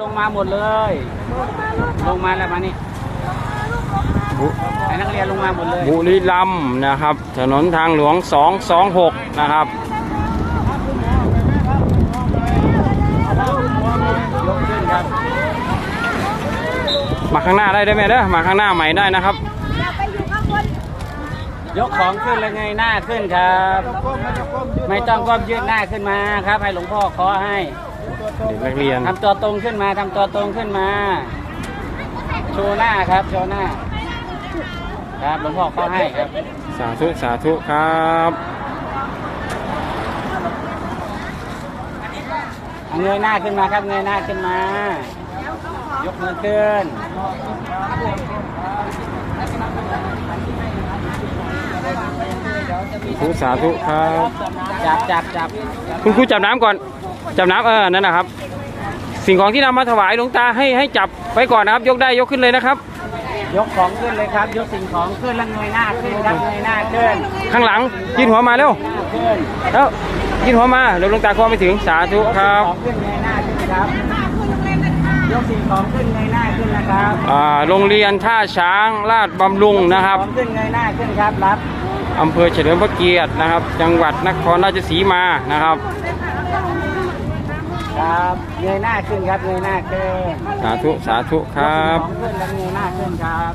ลงมาหมดเลย ลงมาแล้วมานี่บุให้นักเรียนลงมาหมดเลยบุรีรัมย์นะครับ ถนนทางหลวง 226 นะครับยกขึ้นครับมาข้างหน้าได้ด้วยไหมเด้อมาข้างหน้าใหม่ได้นะครับ ยกของขึ้นเลยไงหน้าขึ้นครับ ไม่ต้องก้มยืดหน้าขึ้นมาครับ ให้หลวงพ่อขอให้เด็กนักเรียนทำตัวตรงขึ้นมาทำตัวตรงขึ้นมาโชว์หน้าครับโชว์หน้า ครับหลวงพ่อขอให้ครับ สาธุสาธุครับเอาเงยหน้าขึ้นมาครับเงยหน้าขึ้นมา ยกมือขึ้น สา ธุสาธุครับ จับจับจับคุณครูจับน้ำก่อน จับน้ำเออ นั่นนะครับ สิ่งของที่นำมาถวายหลวงตาให้ให้จับไว้ก่อนนะครับ ยกได้ยกขึ้นเลยนะครับ ยกของขึ้นเลยครับ ยกสิ่งของขึ้นแล้วเงยหน้าขึ้นครับเงยหน้าขึ้นข้างหลังยื่นหัวมาเร็วหน้าขึ้นแล้วยื่นหัวมาเดี๋ยวหลวงตาคอไม่ถึงสาธุครับ ของขึ้นเงยหน้าขึ้นครับยกสิ่งของขึ้นเงยหน้าขึ้นนะครับอ่าโรงเรียนท่าช้างลาดบำรุงนะครับ ของขึ้นเงยหน้าขึ้นครับรับ อำเภอเฉลิมพระเกียรตินะครับ จังหวัดนครราชสีมานะครับ ครับเงยหน้าขึ้นครับเงยหน้าขึ้นสาธุสาธุครับยกสิ่งของขึ้นแล้วเงยหน้าขึ้นครับ